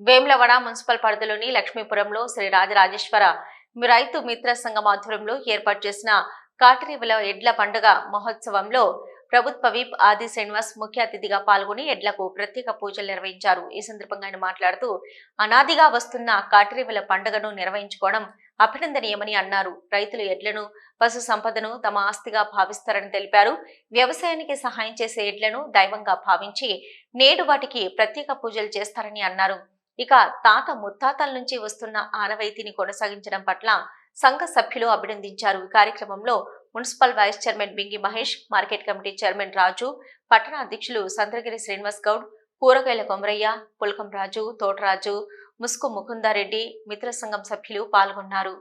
Vemulawada municipal పరిధిలోని లక్ష్మీపురంలో శ్రీ రాజరాజేశ్వర రైతు మిత్ర సంఘం ఆధ్వర్యంలో ఏర్పాటు చేసిన కాటరీవుల ఎడ్ల పండుగ మహోత్సవంలో ప్రభుత్వ విప్ ఆది శ్రీనివాస్ ముఖ్య అతిథిగా పాల్గొని ఎడ్లకు ప్రత్యేక పూజలు నిర్వహించారు. ఈ సందర్భంగా ఆయన మాట్లాడుతూ అనాదిగా వస్తున్న కాటరీవుల పండుగను నిర్వహించుకోవడం అభినందనీయమని అన్నారు. రైతులు ఎడ్లను పశు సంపదను తమ ఆస్తిగా భావిస్తారని తెలిపారు. వ్యవసాయానికి సహాయం చేసే ఎడ్లను దైవంగా భావించి నేడు వాటికి ప్రత్యేక పూజలు చేస్తారని అన్నారు. ఇక తాత ముత్తాతల నుంచి వస్తున్న ఆనవాయితీని కొనసాగించడం పట్ల సంఘ సభ్యులు అభినందించారు. ఈ కార్యక్రమంలో municipal vice chairman Bingi Mahesh market committee chairman Raju పట్టణ అధ్యక్షులు సంద్రగిరి శ్రీనివాస్ గౌడ్ కూరగాయల కొమరయ్య పుల్కం రాజు తోటరాజు ముస్కు ముకుందారెడ్డి మిత్ర సంఘం సభ్యులు పాల్గొన్నారు.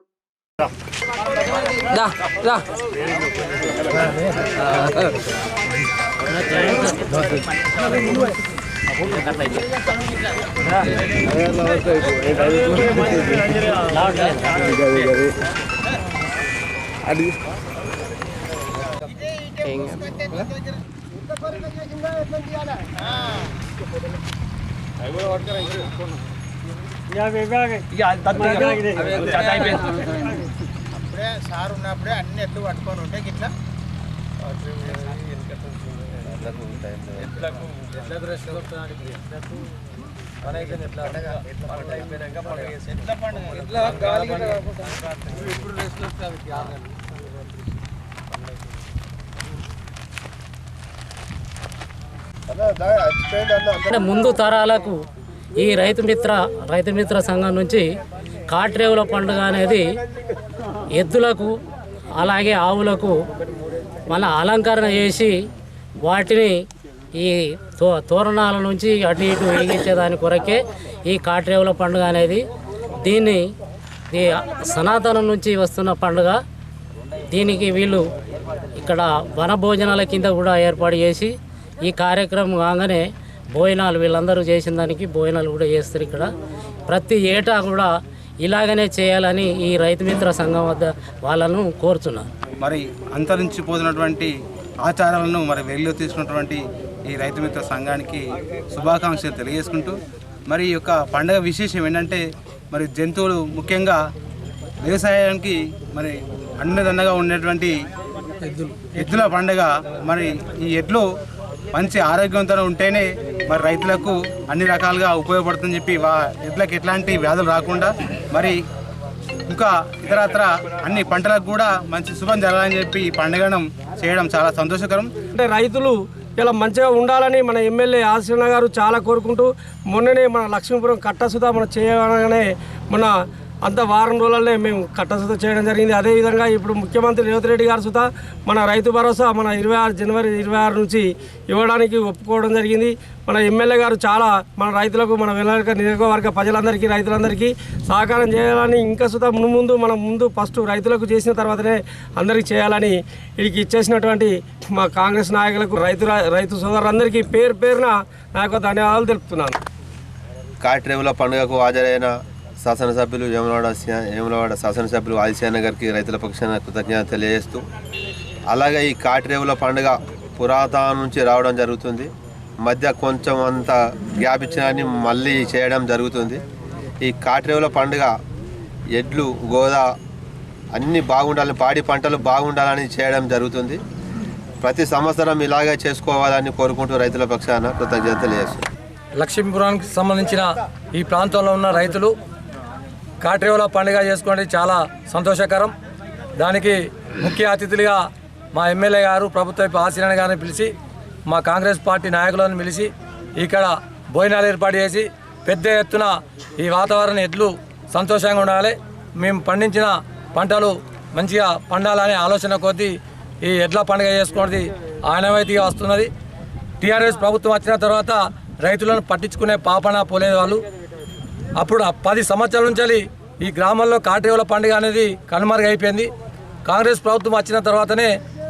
దా దా అప్పుడే సార్ ఉన్నప్పుడే అన్ని ఎట్లు పట్టుకొని ఉంటే ఎట్ల? పండుగ ముందు తరాలకు ఈ రైతు మిత్ర రైతు మిత్ర సంఘం నుంచి కాట్రేవుల పండుగ అనేది ఎద్దులకు అలాగే ఆవులకు మళ్ళీ అలంకరణ చేసి వాటిని ఈ తో తోరణాల నుంచి అటు ఇటు వెలిగించేదాని కొరకే ఈ కాట్రేవుల పండుగ అనేది దీన్ని ఈ సనాతనం నుంచి వస్తున్న పండుగ. దీనికి వీళ్ళు ఇక్కడ వన భోజనాల కింద కూడా ఏర్పాటు చేసి ఈ కార్యక్రమం కాగానే భోజనాలు వీళ్ళందరూ చేసిన దానికి భోజనాలు కూడా చేస్తారు ఇక్కడ. ప్రతి ఏటా కూడా ఇలాగనే చేయాలని ఈ రైతు మిత్ర సంఘం వద్ద వాళ్ళను కోరుతున్నాను మరి అంతరించిపోతున్నటువంటి ఆచారాలను మరి వెలిలో తీసుకున్నటువంటి ఈ రైతు మిత్ర సంఘానికి శుభాకాంక్షలు తెలియజేసుకుంటూ మరి ఈ యొక్క పండగ విశేషం ఏంటంటే మరి జంతువులు ముఖ్యంగా వ్యవసాయానికి మరి అన్నదండగా ఉండేటువంటి ఎద్దుల పండగ మరి ఈ ఎడ్లు మంచి ఆరోగ్యవంతంగా ఉంటేనే మరి రైతులకు అన్ని రకాలుగా ఉపయోగపడుతుందని చెప్పి వా ఎడ్లకు ఎట్లాంటి వ్యాధులు రాకుండా మరి ఇంకా ఇతరత్ర అన్ని పంటలకు కూడా మంచి శుభం జరగాలని చెప్పి ఈ పండుగను చేయడం చాలా సంతోషకరం. అంటే రైతులు ఇలా మంచిగా ఉండాలని మన ఎమ్మెల్యే ఆశీర్ణ గారు చాలా కోరుకుంటూ మొన్ననే మన లక్ష్మీపురం కట్టసుదా మనం చేయగానే మన అంత వారం రోజులనే మేము కట్టసుత చేయడం జరిగింది. అదేవిధంగా ఇప్పుడు ముఖ్యమంత్రి రేవంత్ రెడ్డి గారు సుత మన రైతు భరోసా మన ఇరవై ఆరు జనవరి ఇరవై ఆరు నుంచి ఇవ్వడానికి ఒప్పుకోవడం జరిగింది. మన ఎమ్మెల్యే గారు చాలా మన రైతులకు మన వెనక నియోజకవర్గ ప్రజలందరికీ రైతులందరికీ సహకారం చేయాలని ఇంకా సుత ముందు ముందు మనం ముందు ఫస్ట్ రైతులకు చేసిన తర్వాతనే అందరికీ చేయాలని వీడికి ఇచ్చేసినటువంటి మా కాంగ్రెస్ నాయకులకు రైతు రైతు సోదరులందరికీ పేరు పేరున నాకు ధన్యవాదాలు తెలుపుతున్నాను. కాట్రేవుల పండుగకు హాజరైన శాసనసభ్యులు వేములవాడ వేములవాడ శాసనసభ్యులు ఆదిశ్యాన గారికి రైతుల పక్షాన కృతజ్ఞత తెలియజేస్తూ అలాగే ఈ కాట్రేవుల పండుగ పురాతన నుంచి రావడం జరుగుతుంది. మధ్య కొంచెం అంత గ్యాప్ ఇచ్చినని మళ్ళీ చేయడం జరుగుతుంది. ఈ కాట్రేవుల పండుగ ఎడ్లు గోదా అన్నీ బాగుండాలని పాడి పంటలు బాగుండాలని చేయడం జరుగుతుంది. ప్రతి సంవత్సరం ఇలాగే చేసుకోవాలని కోరుకుంటూ రైతుల పక్షాన కృతజ్ఞత తెలియజేస్తున్నాను లక్ష్మీపురానికి సంబంధించిన ఈ ప్రాంతంలో ఉన్న రైతులు కాట్రేవుల పండుగ చేసుకోండి చాలా సంతోషకరం. దానికి ముఖ్య అతిథులుగా మా ఎమ్మెల్యే గారు ప్రభుత్వ ఆశీర్ణ గారిని పిలిచి మా కాంగ్రెస్ పార్టీ నాయకులను పిలిచి ఇక్కడ భోజనాలు ఏర్పాటు చేసి పెద్ద ఎత్తున ఈ వాతావరణం ఎడ్లు సంతోషంగా ఉండాలి. మేము పండించిన పంటలు మంచిగా పండాలనే ఆలోచన కొద్దీ ఈ ఎడ్ల పండుగ చేసుకోవడం ఆనవాయితీగా వస్తున్నది. టీఆర్ఎస్ ప్రభుత్వం వచ్చిన తర్వాత రైతులను పట్టించుకునే పాపన పోలేదు వాళ్ళు. అప్పుడు ఆ పది సంవత్సరాల నుంచి ఈ గ్రామంలో కాటేవుల పండుగ అనేది కనుమరుగైపోయింది కాంగ్రెస్ ప్రభుత్వం వచ్చిన తర్వాతనే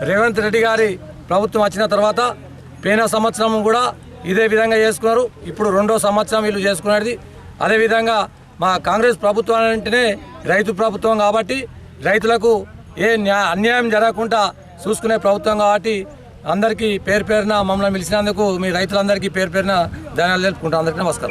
రేవంత్ రెడ్డి గారి ప్రభుత్వం వచ్చిన తర్వాత పోయిన సంవత్సరం కూడా ఇదే విధంగా చేసుకున్నారు. ఇప్పుడు రెండో సంవత్సరం వీళ్ళు చేసుకునేది అదేవిధంగా మా కాంగ్రెస్ ప్రభుత్వం అంటేనే రైతు ప్రభుత్వం కాబట్టి రైతులకు ఏ అన్యాయం జరగకుండా చూసుకునే ప్రభుత్వం కాబట్టి అందరికీ పేరు పేరున మమ్మల్ని పిలిచినందుకు మీ రైతులందరికీ పేరు పేరున ధన్యాలు తెలుపుకుంటాం. అందరికీ నమస్కారం.